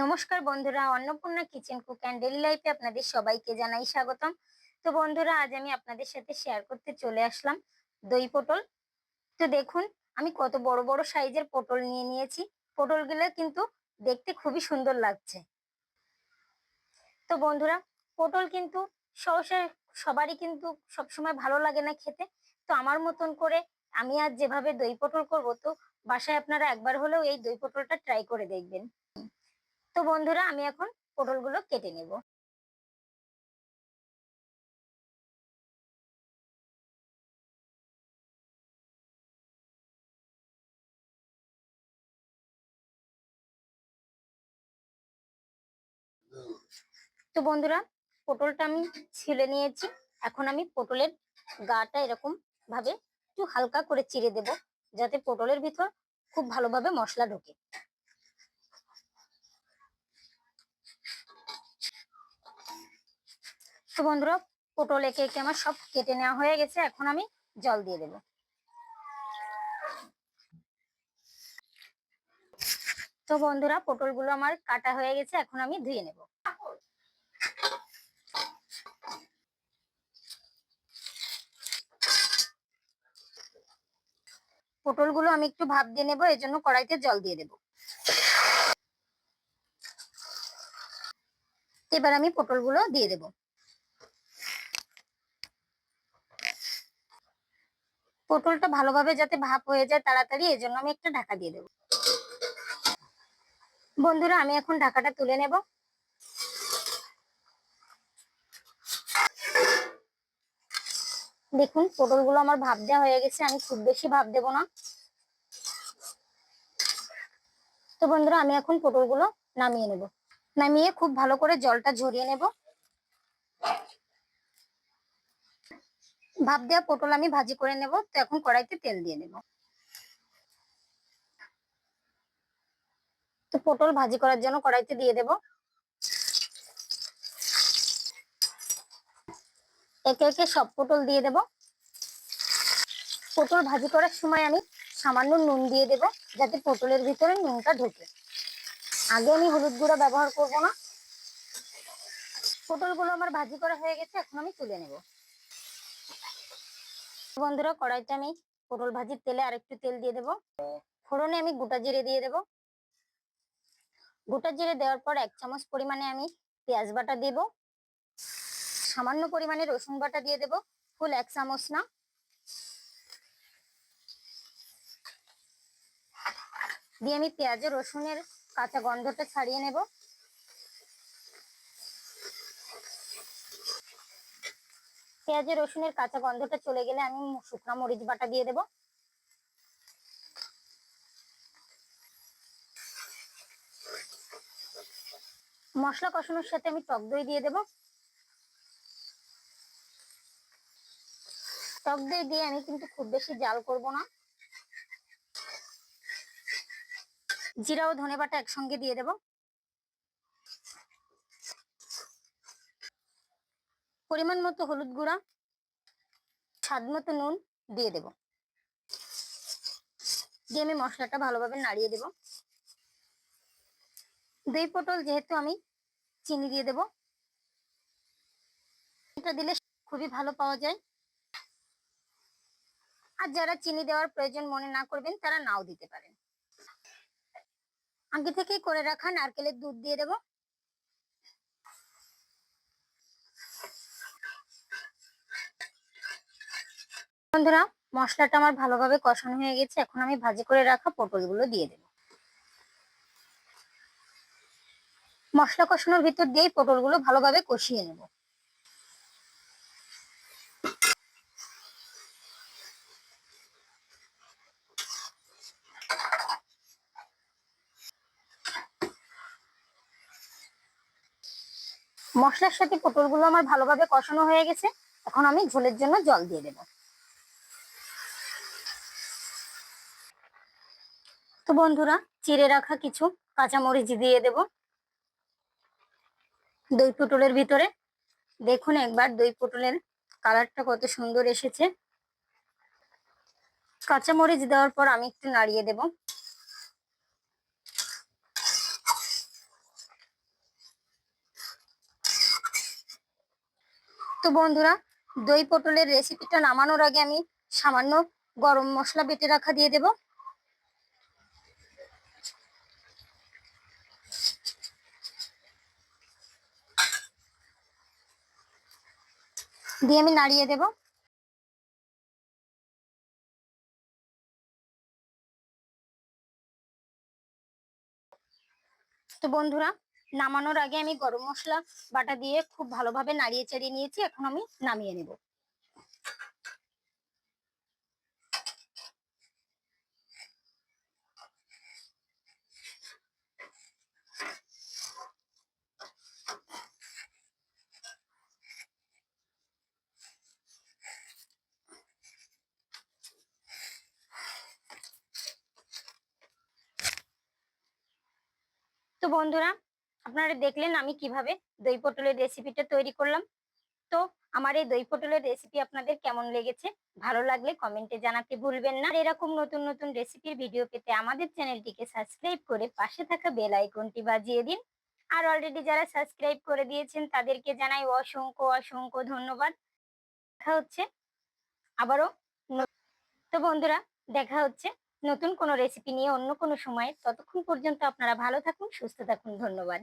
নমস্কার বন্ধুরা, Annapurna kitchen cook and daily লাইফে আপনাদের সবাইকে জানাই স্বাগতম। তো বন্ধুরা, আজ আমি আপনাদের সাথে শেয়ার করতে চলে আসলাম দই পটল। তো দেখুন, আমি কত বড় বড় সাইজের পটল নিয়ে নিয়েছি। পটলগুলো কিন্তু দেখতে খুবই সুন্দর লাগছে। তো বন্ধুরা, পটল কিন্তু সহসা সবারই কিন্তু সবসময় ভালো লাগে না খেতে। তো আমার মতন করে আমি আজ যেভাবে দই পটল করব, তো বাসায় আপনারা একবার হলেও এই দই পটলটা ট্রাই করে দেখবেন। তো বন্ধুরা, আমি এখন পটলগুলো কেটে নেব। তো বন্ধুরা, পটলটা আমি ছিলে নিয়েছি। এখন আমি পটলের গাটা এরকম ভাবে একটু হালকা করে চিড়ে দেব, যাতে পটলের ভিতর খুব ভালোভাবে মশলা ঢোকে। তো বন্ধুরা, পটল একে একে আমার সব কেটে নেওয়া হয়ে গেছে, এখন আমি জল দিয়ে দেব। তো বন্ধুরা, পটলগুলো আমার কাটা হয়ে গেছে, এখন আমি ধুয়ে নেব। পটলগুলো আমি একটু ভাপ দিয়ে নেব, এর জন্য কড়াইতে জল দিয়ে দেব। এবার আমি পটলগুলো দিয়ে দেব। পটলটা ভালোভাবে যাতে ভাপ হয়ে যায় তাড়াতাড়ি এই জন্য আমি একটা ঢাকা দিয়ে দেব। বন্ধুরা, আমি এখন ঢাকাটা তুলে নেব। দেখুন, পটলগুলো আমার ভাপ দেওয়া হয়ে গেছে, আমি খুব বেশি ভাপ দেব না। তো বন্ধুরা, আমি এখন পটলগুলো নামিয়ে নেব। নামিয়ে খুব ভালো করে জলটা ঝরিয়ে নেব। ভাপ দেওয়া পটল আমি ভাজি করে নেব, তো এখন কড়াইতে তেল দিয়ে নেব। তো পটল ভাজি করার জন্য কড়াইতে দিয়ে দেব। একে একে সব পটল দিয়ে দেব। পটল ভাজি করার সময় আমি সামান্য নুন দিয়ে দেব, যাতে পটলের ভিতরে নুনটা ঢোকে। আগে আমি হলুদ গুঁড়া ব্যবহার করব না। পটলগুলো আমার ভাজি করা হয়ে গেছে, এখন আমি তুলে নেব। বন্ধুরা কড়াইতে আমি পটল ভাজির তেলে আরেকটু তেল দিয়ে দেবো। ফোড়নে আমি গোটা জিরে দিয়ে দেবো। গোটা জিরে দেওয়ার পর এক চামচ পরিমাণে আমি পেঁয়াজ বাটা দেব। সামান্য পরিমাণে রসুন বাটা দিয়ে দেব। ফুল এক চামচ না। দিয়ে আমি পেঁয়াজ রসুনের কাঁচা গন্ধটা ছাড়িয়ে নেব। পেঁয়াজ, রসুনের কাঁচা গন্ধটা চলে গেলে আমি শুকনো মরিচ বাটা দিয়ে দেব। মশলা কষানোর সাথে আমি টক দই দিয়ে দেব। টক দই দিয়ে আমি কিন্তু খুব বেশি জাল করব না। জিরা ও ধনে বাটা একসঙ্গে দিয়ে দেব। পরিমাণ মতো হলুদ গুঁড়া, স্বাদ মতো নুন দিয়ে দেব। দিয়ে আমি মশলাটা ভালোভাবে নাড়িয়ে দেব। দই পটল যেহেতু আমি চিনি দিয়ে দেব, এটা দিলে খুবই ভালো পাওয়া যায়। আর যারা চিনি দেওয়ার প্রয়োজন মনে না করবেন, তারা নাও দিতে পারেন। আগে থেকে করে রাখা নারকেলের দুধ দিয়ে দেব। বন্ধুরা মশলাটা আমার ভালোভাবে কষানো হয়ে গেছে, এখন আমি ভাজি করে রাখা পটলগুলো দিয়ে দেব। মশলা কষানোর ভিতর দিয়েই পটলগুলো ভালোভাবে কষিয়ে নেব। মশলার সাথে পটলগুলো আমার ভালোভাবে কষানো হয়ে গেছে, এখন আমি ঝোলের জন্য জল দিয়ে দেব। তো বন্ধুরা, চিড়ে রাখা কিছু কাঁচামরিচ দিয়ে দেব। দই পটলের ভিতরে। দেখুন একবার দই পটলের কালারটা কত সুন্দর এসেছে। কাঁচামরিচ দেওয়ার পর আমি একটু নাড়িয়ে দেব। তো বন্ধুরা, দই পটলের রেসিপিটা নামানোর আগে আমি সামান্য গরম মশলা বেটে রাখা দিয়ে দেবো। দিয়ে আমি নাড়িয়ে দেব। তো বন্ধুরা, নামানোর আগে আমি গরম মশলা বাটা দিয়ে খুব ভালোভাবে নাড়িয়ে চাড়িয়ে নিয়েছি, এখন আমি নামিয়ে নেব। বন্ধুরা, আপনারা দেখলেন আমি কীভাবে দই পটলের রেসিপিটা তৈরি করলাম। তো আমার এই দই পটলের রেসিপি আপনাদের কেমন লেগেছে, ভালো লাগলে কমেন্টে জানাতে ভুলবেন না। এরকম নতুন নতুন রেসিপির ভিডিও পেতে আমাদের চ্যানেলটিকে সাবস্ক্রাইব করে পাশে থাকা বেল আইকনটি বাজিয়ে দিন। আর অলরেডি যারা সাবস্ক্রাইব করে দিয়েছেন, তাদেরকে জানাই অসংখ্য অসংখ্য ধন্যবাদ। দেখা হচ্ছে আবারও তো বন্ধুরা, দেখা হচ্ছে নতুন কোনো রেসিপি নিয়ে অন্য কোনো সময় ততক্ষণ পর্যন্ত আপনারা ভালো থাকুন, সুস্থ থাকুন, ধন্যবাদ।